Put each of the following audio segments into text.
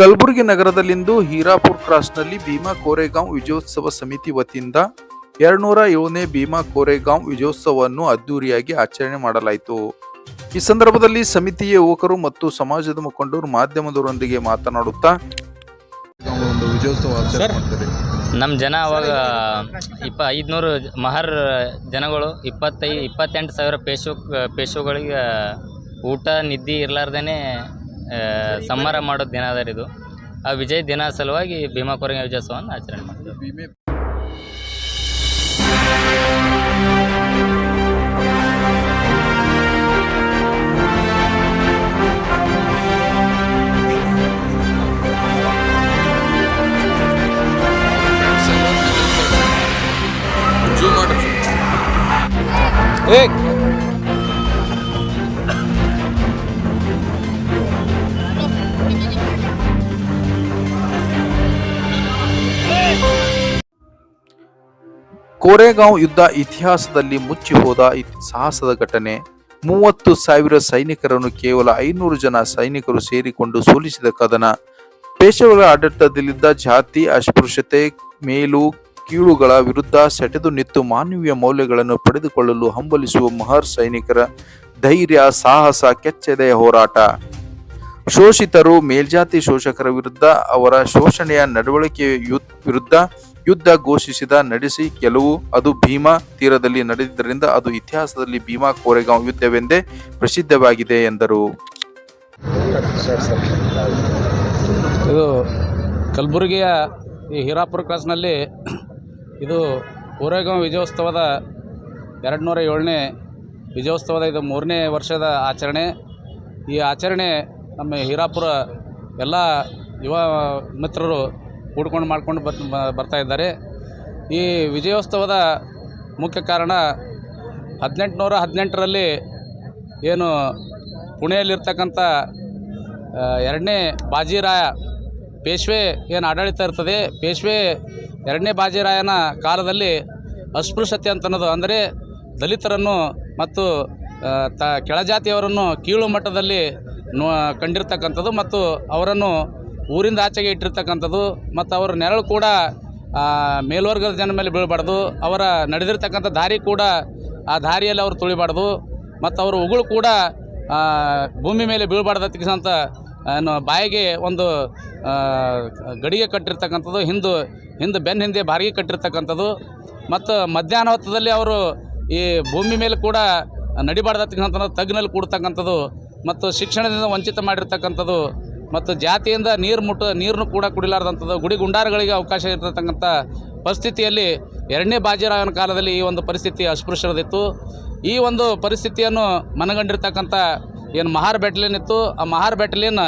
ಕಲಬುರಗಿ ನಗರದಲ್ಲಿಂದು ಹೀರಾಪುರ್ ಕ್ರಾಸ್ನಲ್ಲಿ ಭೀಮಾ ಕೋರೆಗಾಂವ್ ವಿಜಯೋತ್ಸವ ಸಮಿತಿ ವತಿಯಿಂದ ಎರಡ್ನೂರ ಏಳನೇ ಭೀಮಾ ಕೋರೆಗಾಂವ್ ವಿಜಯೋತ್ಸವವನ್ನು ಅದ್ದೂರಿಯಾಗಿ ಆಚರಣೆ ಮಾಡಲಾಯಿತು. ಈ ಸಂದರ್ಭದಲ್ಲಿ ಸಮಿತಿಯ ಯುವಕರು ಮತ್ತು ಸಮಾಜದ ಮುಖಂಡರು ಮಾಧ್ಯಮದವರೊಂದಿಗೆ ಮಾತನಾಡುತ್ತಾ ಒಂದು ವಿಜಯೋತ್ಸವ ಆಚರಣೆ ಮಾಡ್ತಾರೆ. ನಮ್ಮ ಜನ ಅವಾಗ ಇಪ್ಪ ಐದುನೂರು ಮಹರ್ ಜನಗಳು ಇಪ್ಪತ್ತೈ ಇಪ್ಪತ್ತೆಂಟು ಸಾವಿರ ಪೇಶು ಪೇಶುಗಳಿಗೆ ಊಟ ನಿದ್ದೆ ಇರಲಾರ್ದೇ ಸಂಹಾರ ಮಾಡೋ ದಿನ ಅದರ ಇದು. ಆ ವಿಜಯ ದಿನ ಸಲುವಾಗಿ ಭೀಮಾ ಕೊರಂಗ ವಿಜಯೋತ್ಸವವನ್ನು ಆಚರಣೆ ಮಾಡ್ತೀವಿ ಭೀಮೆ ಕೋರೆಗಾಂವ್ ಯುದ್ಧ ಇತಿಹಾಸದಲ್ಲಿ ಮುಚ್ಚಿ ಹೋದ ಇತ್- ಸಾಹಸದ ಘಟನೆ. ಮೂವತ್ತು ಸಾವಿರ ಸೈನಿಕರನ್ನು ಕೇವಲ ಐನೂರು ಜನ ಸೈನಿಕರು ಸೇರಿಕೊಂಡು ಸೋಲಿಸಿದ ಕದನ. ಪೇಶವರ ಆಡಳಿತದಲ್ಲಿದ್ದ ಜಾತಿ, ಅಸ್ಪೃಶ್ಯತೆ, ಮೇಲು, ಕೀಳುಗಳ ವಿರುದ್ಧ ಸೆಟೆದು ನಿಂತು ಮಾನವೀಯ ಮೌಲ್ಯಗಳನ್ನು ಪಡೆದುಕೊಳ್ಳಲು ಹಂಬಲಿಸುವ ಮಹರ್ ಸೈನಿಕರ ಧೈರ್ಯ, ಸಾಹಸ ಕೆಚ್ಚೆದೆಯ ಹೋರಾಟ. ಶೋಷಿತರು, ಮೇಲ್ಜಾತಿ ಶೋಷಕರ ವಿರುದ್ಧ ಅವರ ಶೋಷಣೆಯ ನಡವಳಿಕೆಯ ವಿರುದ್ಧ ಯುದ್ಧ ಘೋಷಿಸಿದ ನಡೆಸಿ ಕೆಲವು, ಅದು ಭೀಮಾ ತೀರದಲ್ಲಿ ನಡೆದಿದ್ದರಿಂದ ಅದು ಇತಿಹಾಸದಲ್ಲಿ ಭೀಮಾ ಕೋರೆಗಾಂವ್ ಯುದ್ಧವೆಂದೇ ಪ್ರಸಿದ್ಧವಾಗಿದೆ ಎಂದರು. ಇದು ಕಲಬುರಗಿಯ ಈ ಹೀರಾಪುರ ಕ್ರಾಸ್ನಲ್ಲಿ ಇದು ಕೋರೆಗಾಂವ್ ವಿಜಯೋತ್ಸವದ ಎರಡು ನೂರ ಏಳನೇ ವಿಜಯೋತ್ಸವದ ಇದು ಮೂರನೇ ವರ್ಷದ ಆಚರಣೆ. ಈ ಆಚರಣೆ ನಮ್ಮ ಹೀರಾಪುರ ಎಲ್ಲ ಯುವ ಮಿತ್ರರು ಕೂಡ್ಕೊಂಡು ಮಾಡ್ಕೊಂಡು ಬರ್ ಬರ್ತಾ ಇದ್ದಾರೆ. ಈ ವಿಜಯೋತ್ಸವದ ಮುಖ್ಯ ಕಾರಣ ಹದಿನೆಂಟುನೂರ ಹದಿನೆಂಟರಲ್ಲಿ ಏನು ಪುಣೆಯಲ್ಲಿರ್ತಕ್ಕಂಥ ಎರಡನೇ ಬಾಜಿರಾಯ ಪೇಶ್ವೆ ಏನು ಆಡಳಿತ ಇರ್ತದೆ, ಪೇಶ್ವೆ ಎರಡನೇ ಬಾಜಿರಾಯನ ಕಾಲದಲ್ಲಿ ಅಸ್ಪೃಶ್ಯತೆ ಅಂತ ಅನ್ನೋದು ಅಂದರೆ ದಲಿತರನ್ನು ಮತ್ತು ತ ಕೆಳಜಾತಿಯವರನ್ನು ಕೀಳು ಮಟ್ಟದಲ್ಲಿ ನೋ ಕಂಡಿರ್ತಕ್ಕಂಥದ್ದು ಮತ್ತು ಅವರನ್ನು ಊರಿಂದ ಆಚೆಗೆ ಇಟ್ಟಿರ್ತಕ್ಕಂಥದ್ದು ಮತ್ತು ಅವರ ನೆರಳು ಕೂಡ ಮೇಲ್ವರ್ಗದ ಜನ ಮೇಲೆ ಬೀಳಬಾರ್ದು. ಅವರ ನಡೆದಿರ್ತಕ್ಕಂಥ ದಾರಿ ಕೂಡ ಆ ದಾರಿಯಲ್ಲಿ ಅವರು ತುಳಿಬಾರ್ದು. ಮತ್ತು ಅವರ ಉಗುಳು ಕೂಡ ಭೂಮಿ ಮೇಲೆ ಬೀಳಬಾರ್ದು ಅಂತ ಬಾಯಿಗೆ ಒಂದು ಗಡಿಗೆ ಕಟ್ಟಿರ್ತಕ್ಕಂಥದ್ದು, ಹಿಂದು, ಹಿಂದೆ ಬೆನ್ನ ಹಿಂದೆ ಬಾರಿಗೆ ಕಟ್ಟಿರ್ತಕ್ಕಂಥದ್ದು. ಮತ್ತು ಮಧ್ಯಾಹ್ನ ಹೊತ್ತದಲ್ಲಿ ಅವರು ಈ ಭೂಮಿ ಮೇಲೆ ಕೂಡ ನಡಿಬಾರ್ದಕ್ಕಂಥ ತಗ್ನಲ್ಲಿ ಕೂಡ್ತಕ್ಕಂಥದ್ದು ಮತ್ತು ಶಿಕ್ಷಣದಿಂದ ವಂಚಿತ ಮಾಡಿರ್ತಕ್ಕಂಥದ್ದು. ಮತ್ತು ಜಾತಿಯಿಂದ ನೀರು ಮುಟ್ಟ ನೀರನ್ನು ಕೂಡ ಕುಡಿಲಾರ್ದಂಥದ್ದು ಗುಡಿ ಗುಂಡಾರಗಳಿಗೆ ಅವಕಾಶ ಇರತಕ್ಕಂಥ ಪರಿಸ್ಥಿತಿಯಲ್ಲಿ ಎರಡನೇ ಬಾಜಿರಾಯನ ಕಾಲದಲ್ಲಿ ಈ ಒಂದು ಪರಿಸ್ಥಿತಿ ಅಸ್ಪೃಶ್ಯರದಿತ್ತು. ಈ ಒಂದು ಪರಿಸ್ಥಿತಿಯನ್ನು ಮನಗಂಡಿರ್ತಕ್ಕಂಥ ಏನು ಮಹಾರ್ ಬೆಟ್ಲಿನ್ ಇತ್ತು ಆ ಮಹಾರ್ ಬೆಟಲಿನ್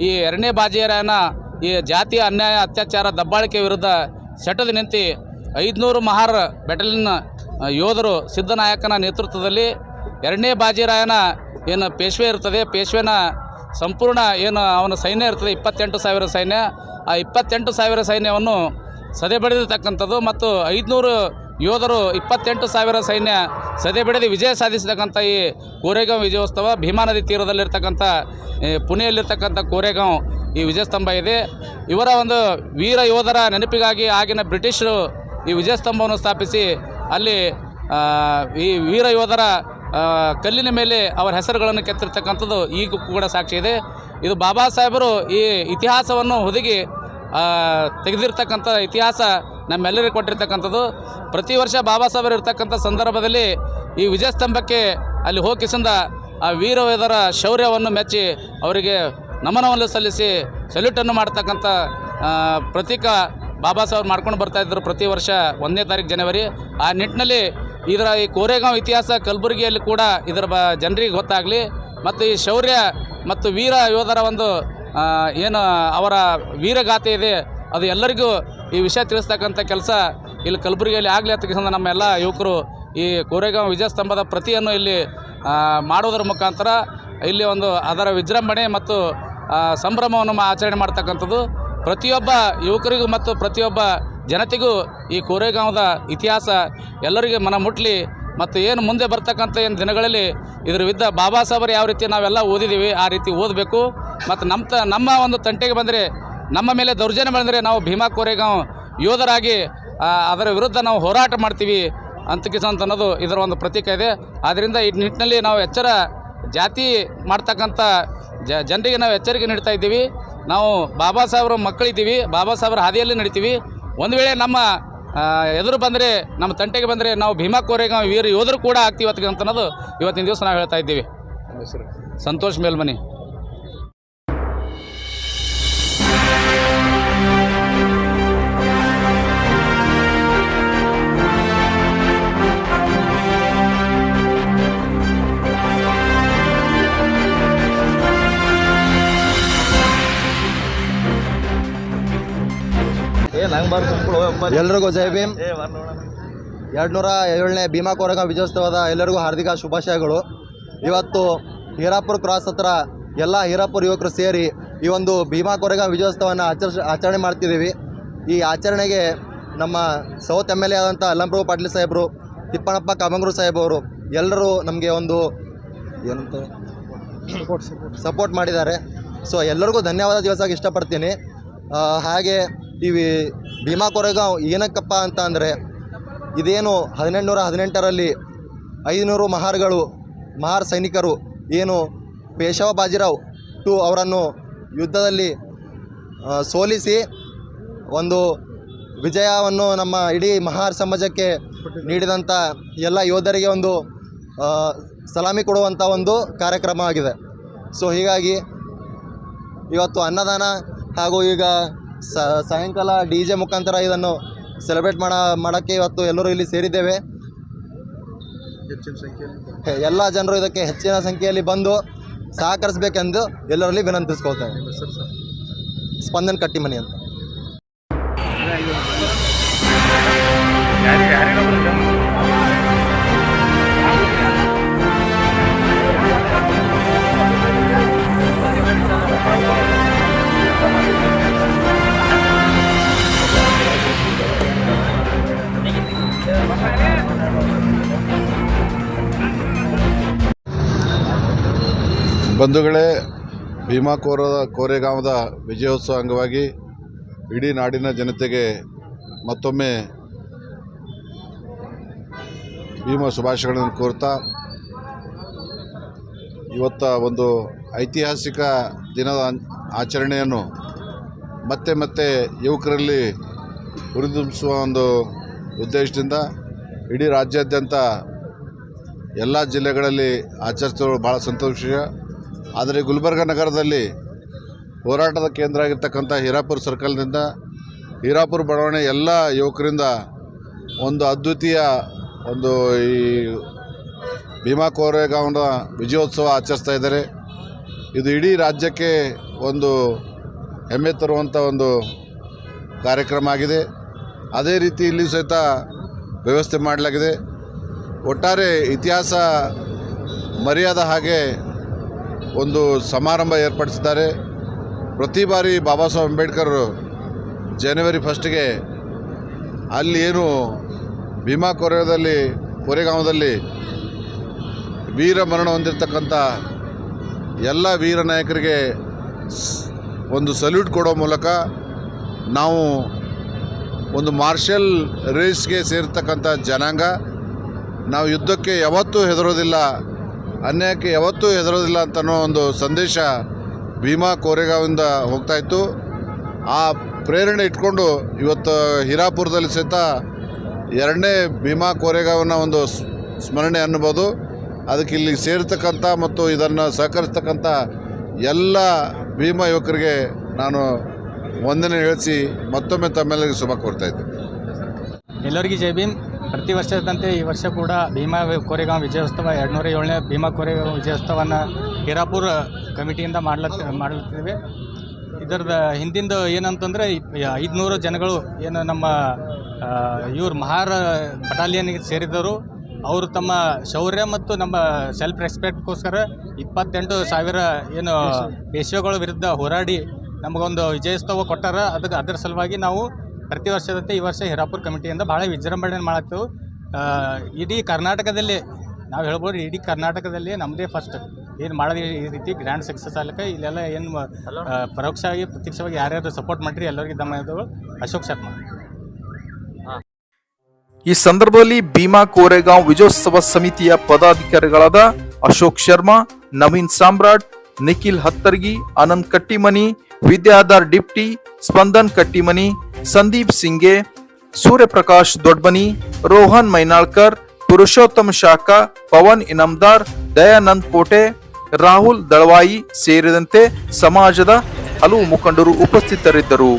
ಈ ಎರಡನೇ ಬಾಜಿರಾಯನ ಈ ಜಾತಿಯ ಅನ್ಯಾಯ ಅತ್ಯಾಚಾರ ದಬ್ಬಾಳಿಕೆ ವಿರುದ್ಧ ಸೆಟದು ನಿಂತು ಐದುನೂರು ಮಹಾರ್ ಬೆಟಲಿಯನ್ ಆ, ಯೋಧರು ಸಿದ್ದನಾಯಕನ ನೇತೃತ್ವದಲ್ಲಿ ಎರಡನೇ ಬಾಜಿರಾಯನ ಏನು ಪೇಶ್ವೆ ಇರ್ತದೆ. ಪೇಶ್ವೆನ ಸಂಪೂರ್ಣ ಏನು ಅವನ ಸೈನ್ಯ ಇರ್ತದೆ, ಇಪ್ಪತ್ತೆಂಟು ಸಾವಿರ ಸೈನ್ಯ. ಆ ಇಪ್ಪತ್ತೆಂಟು ಸಾವಿರ ಸೈನ್ಯವನ್ನು ಸದೆ ಬಡಿದಿರ್ತಕ್ಕಂಥದ್ದು ಮತ್ತು ಐದುನೂರು ಯೋಧರು ಇಪ್ಪತ್ತೆಂಟು ಸಾವಿರ ಸೈನ್ಯ ಸದೆ ವಿಜಯ ಸಾಧಿಸತಕ್ಕಂಥ ಈ ಕೋರೆಗಾಂವ್ ವಿಜಯೋತ್ಸವ ಭೀಮಾ ನದಿ ತೀರದಲ್ಲಿರ್ತಕ್ಕಂಥ ಪುಣೆಯಲ್ಲಿರ್ತಕ್ಕಂಥ ಕೋರೆಗಾಂವ್ ಈ ವಿಜಯಸ್ತಂಭ ಇದೆ. ಇವರ ಒಂದು ವೀರ ಯೋಧರ ನೆನಪಿಗಾಗಿ ಆಗಿನ ಬ್ರಿಟಿಷರು ಈ ವಿಜಯಸ್ತಂಭವನ್ನು ಸ್ಥಾಪಿಸಿ ಅಲ್ಲಿ ಈ ವೀರ ಯೋಧರ ಕಲ್ಲಿನ ಮೇಲೆ ಅವರ ಹೆಸರುಗಳನ್ನು ಕೆತ್ತಿರ್ತಕ್ಕಂಥದ್ದು ಈಗ ಕೂಡ ಸಾಕ್ಷಿ ಇದೆ. ಇದು ಬಾಬಾ ಸಾಹೇಬರು ಈ ಇತಿಹಾಸವನ್ನು ಹುದುಗಿ ತೆಗೆದಿರ್ತಕ್ಕಂಥ ಇತಿಹಾಸ ನಮ್ಮೆಲ್ಲರಿಗೆ ಕೊಟ್ಟಿರ್ತಕ್ಕಂಥದ್ದು. ಪ್ರತಿ ವರ್ಷ ಬಾಬಾ ಸಾಹೇಬರು ಇರ್ತಕ್ಕಂಥ ಸಂದರ್ಭದಲ್ಲಿ ಈ ವಿಜಯ ಸ್ತಂಭಕ್ಕೆ ಅಲ್ಲಿ ಹೋಗಿಸಿಂದ ಆ ವೀರವೇದರ ಶೌರ್ಯವನ್ನು ಮೆಚ್ಚಿ ಅವರಿಗೆ ನಮನವನ್ನು ಸಲ್ಲಿಸಿ ಸಲ್ಯೂಟನ್ನು ಮಾಡ್ತಕ್ಕಂಥ ಪ್ರತೀಕ ಬಾಬಾ ಸಾಹೇಬ್ರು ಮಾಡ್ಕೊಂಡು ಬರ್ತಾ ಇದ್ದರು ಪ್ರತಿ ವರ್ಷ ಒಂದನೇ ತಾರೀಕು ಜನವರಿ. ಆ ನಿಟ್ಟಿನಲ್ಲಿ ಇದರ ಈ ಕೋರೆಗಾಂವ್ ಇತಿಹಾಸ ಕಲಬುರಗಿಯಲ್ಲಿ ಕೂಡ ಇದರ ಬ ಜನರಿಗೆ ಗೊತ್ತಾಗಲಿ ಮತ್ತು ಈ ಶೌರ್ಯ ಮತ್ತು ವೀರ ಯೋಧರ ಒಂದು ಏನು ಅವರ ವೀರಗಾಥೆ ಇದೆ, ಅದು ಎಲ್ಲರಿಗೂ ಈ ವಿಷಯ ತಿಳಿಸ್ತಕ್ಕಂಥ ಕೆಲಸ ಇಲ್ಲಿ ಕಲಬುರಗಿಯಲ್ಲಿ ಆಗಲಿ ಅಂತ ನಮ್ಮ ಎಲ್ಲ ಯುವಕರು ಈ ಕೋರೆಗಾಂವ್ ವಿಜಯ ಸ್ತಂಭದ ಪ್ರತಿಯನ್ನು ಇಲ್ಲಿ ಮಾಡೋದರ ಮುಖಾಂತರ ಇಲ್ಲಿ ಒಂದು ಅದರ ವಿಜೃಂಭಣೆ ಮತ್ತು ಸಂಭ್ರಮವನ್ನು ಆಚರಣೆ ಮಾಡ್ತಕ್ಕಂಥದ್ದು. ಪ್ರತಿಯೊಬ್ಬ ಯುವಕರಿಗೂ ಮತ್ತು ಪ್ರತಿಯೊಬ್ಬ ಜನತೆಗೂ ಈ ಕೋರೆಗಾಂವದ ಇತಿಹಾಸ ಎಲ್ಲರಿಗೆ ಮನ ಮುಟ್ಲಿ ಮತ್ತು ಏನು ಮುಂದೆ ಬರ್ತಕ್ಕಂಥ ಏನು ದಿನಗಳಲ್ಲಿ ಇದ್ರ ವಿದ್ದ ಬಾಬಾ ಸಾಹೇಬರು ಯಾವ ರೀತಿ ನಾವೆಲ್ಲ ಓದಿದ್ದೀವಿ, ಆ ರೀತಿ ಓದಬೇಕು. ಮತ್ತು ನಮ್ಮ ನಮ್ಮ ಒಂದು ತಂಟೆಗೆ ಬಂದರೆ, ನಮ್ಮ ಮೇಲೆ ದೌರ್ಜನ್ಯ ಬಂದರೆ ನಾವು ಭೀಮಾ ಕೋರೆಗಾಂವ್ ಯೋಧರಾಗಿ ಅದರ ವಿರುದ್ಧ ನಾವು ಹೋರಾಟ ಮಾಡ್ತೀವಿ ಅಂತ ಅನ್ನೋದು ಇದರ ಒಂದು ಪ್ರತೀಕ ಇದೆ. ಆದ್ದರಿಂದ ಈ ನಿಟ್ಟಿನಲ್ಲಿ ನಾವು ಎಚ್ಚರ ಜಾತಿ ಮಾಡ್ತಕ್ಕಂಥ ಜ, ಜನರಿಗೆ ನಾವು ಎಚ್ಚರಿಕೆ ನೀಡ್ತಾ ಇದ್ದೀವಿ. ನಾವು ಬಾಬಾ ಸಾಹೇಬ್ರ ಮಕ್ಕಳಿದ್ದೀವಿ. ಬಾಬಾ ಸಾಹೇಬ್ರ ಹಾದಿಯಲ್ಲಿ ನಡಿತೀವಿ. ಒಂದು ವೇಳೆ ನಮ್ಮ ಎದುರು ಬಂದರೆ ನಮ್ಮ ತಂಟೆಗೆ ಬಂದರೆ ನಾವು ಭೀಮಾ ಕೋರೆಗಾಂವ್ ವೀರ ಯೋಧರು ಕೂಡ ಆಗ್ತೀವಿ ಅಂತ ಅನ್ನೋದು ಇವತ್ತಿನ ದಿವಸ ನಾವು ಹೇಳ್ತಾ ಇದ್ದೀವಿ. ಸಂತೋಷ್ ಮೇಲ್ಮನಿ. ಎಲ್ರಿಗೂ ಜೈ ಭೀಮ್. ಎರಡುನೂರ ಏಳನೇ ಭೀಮಾ ಕೋರಗ ವಿಜಯೋತ್ಸವದ ಎಲ್ಲರಿಗೂ ಹಾರ್ದಿಕ ಶುಭಾಶಯಗಳು. ಇವತ್ತು ಹೀರಾಪುರ ಕ್ರಾಸ್ ಹತ್ರ ಎಲ್ಲ ಹೀರಾಪುರ ಯುವಕರು ಸೇರಿ ಈ ಒಂದು ಭೀಮಾ ಕೋರಗ ವಿಜಯೋತ್ಸವವನ್ನು ಆಚರಿಸ ಆಚರಣೆ ಮಾಡ್ತಿದ್ದೀವಿ. ಈ ಆಚರಣೆಗೆ ನಮ್ಮ ಸೌತ್ ಎಂ ಎಲ್ ಎ ಆದಂಥ ಅಲ್ಲಂಪ್ರಭು ಪಾಟೀಲ್ ಸಾಹೇಬರು ತಿಪ್ಪಣ್ಣಪ್ಪ ಕಾಮಂಗ್ರು ಸಾಹೇಬವರು ಎಲ್ಲರೂ ನಮಗೆ ಒಂದು ಏನಂತ? ಸಪೋರ್ಟ್ ಮಾಡಿದ್ದಾರೆ. ಸೊ ಎಲ್ಲರಿಗೂ ಧನ್ಯವಾದ ತಿಳಿಸೋಕೆ ಇಷ್ಟಪಡ್ತೀನಿ. ಹಾಗೆ ಈ ಭೀಮಾ ಕೊರೆಗಾಂವ್ ಏನಕ್ಕಪ್ಪ ಅಂತ ಅಂದರೆ ಇದೇನು ಹದಿನೆಂಟುನೂರ ಹದಿನೆಂಟರಲ್ಲಿ ಐದುನೂರು ಮಹಾರ್ಗಳು, ಮಹಾರ್ ಸೈನಿಕರು ಏನು ಪೇಶವ ಬಾಜಿರಾವ್ ಟು ಅವರನ್ನು ಯುದ್ಧದಲ್ಲಿ ಸೋಲಿಸಿ ಒಂದು ವಿಜಯವನ್ನು ನಮ್ಮ ಇಡೀ ಮಹಾರ್ ಸಮಾಜಕ್ಕೆ ನೀಡಿದಂಥ ಎಲ್ಲ ಯೋಧರಿಗೆ ಒಂದು ಸಲಾಮಿ ಕೊಡುವಂಥ ಒಂದು ಕಾರ್ಯಕ್ರಮ ಆಗಿದೆ. ಸೊ ಹೀಗಾಗಿ ಇವತ್ತು ಅನ್ನದಾನ ಹಾಗೂ ಈಗ ಸಾಯಂಕಾಲ ಡಿ ಜೆ ಮುಖಾಂತರ ಇದನ್ನು ಸೆಲೆಬ್ರೇಟ್ ಮಾಡ ಮಾಡೋಕ್ಕೆ ಇವತ್ತು ಎಲ್ಲರೂ ಇಲ್ಲಿ ಸೇರಿದ್ದೇವೆ. ಎಲ್ಲ ಜನರು ಇದಕ್ಕೆ ಹೆಚ್ಚಿನ ಸಂಖ್ಯೆಯಲ್ಲಿ ಬಂದು ಸಹಕರಿಸಬೇಕೆಂದು ಎಲ್ಲರಲ್ಲಿ ವಿನಂತಿಸ್ಕೊಳ್ತೇವೆ ಸ್ಪಂದನ್ ಕಟ್ಟಿಮನಿ ಅಂತ. ಬಂಧುಗಳೇ, ಭೀಮಾ ಕೋರ, ಕೋರೆಗಾಂವದ ವಿಜಯೋತ್ಸವ ಅಂಗವಾಗಿ ಇಡೀ ನಾಡಿನ ಜನತೆಗೆ ಮತ್ತೊಮ್ಮೆ ಭೀಮ ಶುಭಾಶಯಗಳನ್ನು ಕೋರ್ತಾ, ಇವತ್ತ ಒಂದು ಐತಿಹಾಸಿಕ ದಿನದ ಆಚರಣೆಯನ್ನು ಮತ್ತೆ ಮತ್ತೆ ಯುವಕರಲ್ಲಿ ಹುರಿದುಂಬಿಸುವ ಒಂದು ಉದ್ದೇಶದಿಂದ ಇಡೀ ರಾಜ್ಯಾದ್ಯಂತ ಎಲ್ಲ ಜಿಲ್ಲೆಗಳಲ್ಲಿ ಆಚರಿಸಲು ಭಾಳ ಸಂತೋಷ. ಆದರೆ ಗುಲ್ಬರ್ಗ ನಗರದಲ್ಲಿ ಹೋರಾಟದ ಕೇಂದ್ರ ಆಗಿರ್ತಕ್ಕಂಥ ಹೀರಾಪುರ ಸರ್ಕಲ್ನಿಂದ ಹೀರಾಪುರ ಬಡಾವಣೆ ಎಲ್ಲ ಯುವಕರಿಂದ ಒಂದು ಅದ್ವಿತೀಯ ಒಂದು ಈ ಭೀಮಾ ಕೋರೆಗಾಂವ್ನ ವಿಜಯೋತ್ಸವ ಆಚರಿಸ್ತಾ ಇದ್ದಾರೆ. ಇದು ಇಡೀ ರಾಜ್ಯಕ್ಕೆ ಒಂದು ಹೆಮ್ಮೆ ತರುವಂಥ ಒಂದು ಕಾರ್ಯಕ್ರಮ ಆಗಿದೆ. ಅದೇ ರೀತಿ ಇಲ್ಲಿ ಸಹಿತ ವ್ಯವಸ್ಥೆ ಮಾಡಲಾಗಿದೆ. ಒಟ್ಟಾರೆ ಇತಿಹಾಸ ಮರ್ಯಾದ ಹಾಗೆ ಒಂದು ಸಮಾರಂಭ ಏರ್ಪಡಿಸಿದ್ದಾರೆ. ಪ್ರತಿ ಬಾರಿ ಬಾಬಾ ಸಾಹೇಬ್ ಅಂಬೇಡ್ಕರ್ ಜನವರಿ ಫಸ್ಟ್ಗೆ ಅಲ್ಲಿ ಏನು ಭೀಮಾ ಕೊರೆಯದಲ್ಲಿ, ಕೊರೆಗಾಂವದಲ್ಲಿ ವೀರ ಮರಣ ಹೊಂದಿರತಕ್ಕಂಥ ಎಲ್ಲ ವೀರ ನಾಯಕರಿಗೆ ಒಂದು ಸಲ್ಯೂಟ್ ಕೊಡೋ ಮೂಲಕ ನಾವು ಒಂದು ಮಾರ್ಷಲ್ ರೇಸ್ಗೆ ಸೇರ್ತಕ್ಕಂಥ ಜನಾಂಗ. ನಾವು ಯುದ್ಧಕ್ಕೆ ಯಾವತ್ತೂ ಹೆದರೋದಿಲ್ಲ. ಅನ್ಯಾಯಕ್ಕೆ ಯಾವತ್ತೂ ಹೆದರೋದಿಲ್ಲ ಅಂತನೋ ಒಂದು ಸಂದೇಶ ಭೀಮಾ ಕೋರೆಗಾವಿಂದ ಹೋಗ್ತಾ ಇತ್ತು. ಆ ಪ್ರೇರಣೆ ಇಟ್ಕೊಂಡು ಇವತ್ತು ಹಿರಾಪುರದಲ್ಲಿ ಸಹಿತ ಎರಡನೇ ಭೀಮಾ ಕೋರೆಗಾವನ ಒಂದು ಸ್ಮರಣೆ ಅನ್ನಬೋದು. ಅದಕ್ಕೆ ಇಲ್ಲಿ ಸೇರ್ತಕ್ಕಂಥ ಮತ್ತು ಇದನ್ನು ಸಹಕರಿಸ್ತಕ್ಕಂಥ ಎಲ್ಲ ಭೀಮಾ ಯುವಕರಿಗೆ ನಾನು ವಂದನೆ ಹೇಳಿಸಿ ಮತ್ತೊಮ್ಮೆ ತಮ್ಮೆಲ್ಲರಿಗೆ ಶುಭ ಕೋರ್ತಾ ಇದ್ದೆ ಎಲ್ಲರಿಗೂ ಜೈ ಭೀಮ್. ಪ್ರತಿ ವರ್ಷದಂತೆ ಈ ವರ್ಷ ಕೂಡ ಭೀಮಾ ಕೋರೆಗಾಂವ್ ವಿಜಯೋತ್ಸವ ಎರಡುನೂರ ಏಳನೇ ಭೀಮಾ ಕೋರೆಗಾಂವ್ ವಿಜಯೋತ್ಸವನ ಹಿರಾಪುರ ಕಮಿಟಿಯಿಂದ ಮಾಡ್ಲತ್ತ ಮಾಡ್ಲತ್ತಿದ್ದೇವೆ. ಇದರದ ಹಿಂದಿಂದು ಏನಂತಂದರೆ ಐದುನೂರು ಜನಗಳು ಏನು ನಮ್ಮ ಇವ್ರು ಮಹಾರ ಬಟಾಲಿಯನ್ಗೆ ಸೇರಿದವರು ಅವರು ತಮ್ಮ ಶೌರ್ಯ ಮತ್ತು ನಮ್ಮ ಸೆಲ್ಫ್ ರೆಸ್ಪೆಕ್ಟ್ಗೋಸ್ಕರ ಇಪ್ಪತ್ತೆಂಟು ಸಾವಿರ ಏನು ಪೇಶ್ವೆಗಳ ವಿರುದ್ಧ ಹೋರಾಡಿ ನಮಗೊಂದು ವಿಜಯೋತ್ಸವ ಕೊಟ್ಟಾರ. ಅದಕ್ಕೆ ಅದರ ಸಲುವಾಗಿ ನಾವು ಪ್ರತಿ ವರ್ಷದಂತೆ ಈ ವರ್ಷ ಹಿರಾಪುರ ಕಮಿಟಿಯಿಂದ ಭಾಳ ವಿಜೃಂಭಣೆ ಮಾಡತ್ತೇವೆ ಇಡೀ ಕರ್ನಾಟಕದಲ್ಲಿ ನಾವು ಹೇಳ್ಬೋದು ಇಡೀ ಕರ್ನಾಟಕದಲ್ಲಿ ನಮ್ಮದೇ ಫಸ್ಟ್ ಏನು ಮಾಡೋದು ಈ ರೀತಿ ಗ್ರ್ಯಾಂಡ್ ಸಕ್ಸಸ್ ಆಗ್ಲಿಕ್ಕೆ ಇಲ್ಲೆಲ್ಲ ಏನು ಪರೋಕ್ಷವಾಗಿ ಪ್ರತ್ಯಕ್ಷವಾಗಿ ಯಾರ್ಯಾರು ಸಪೋರ್ಟ್ ಮಾಡಿರಿ ಎಲ್ಲರಿಗೂ ಧನ್ಯವಾದಗಳು ಅಶೋಕ್ ಶರ್ಮಾ ಈ ಸಂದರ್ಭದಲ್ಲಿ ಭೀಮಾ ಕೋರೆಗಾಂವ್ ವಿಜಯೋತ್ಸವ ಸಮಿತಿಯ ಪದಾಧಿಕಾರಿಗಳಾದ ಅಶೋಕ್ ಶರ್ಮಾ ನವೀನ್ ಸಾಮ್ರಾಟ್ ನಿಖಿಲ್ ಹತ್ತರ್ಗಿ ಆನಂದ್ ಕಟ್ಟಿಮನಿ ವಿದ್ಯಾಧರ್ ಡಿಪ್ಟಿ ಸ್ಪಂದನ್ ಕಟ್ಟಿಮನಿ ಸಂದೀಪ್ ಸಿಂಗೆ, ಸೂರ್ಯಪ್ರಕಾಶ್ ದೊಡ್ಬನಿ, ರೋಹನ್ ಮೈನಾಳ್ಕರ್, ಪುರುಷೋತ್ತಮ ಶಾಖ, ಪವನ್ ಇನಾಮ್ದಾರ್, ದಯಾನಂದ್ ಕೋಟೆ, ರಾಹುಲ್ ದಳವಾಯಿ ಸೇರಿದಂತೆ ಸಮಾಜದ ಹಲವು ಮುಖಂಡರು ಉಪಸ್ಥಿತರಿದ್ದರು.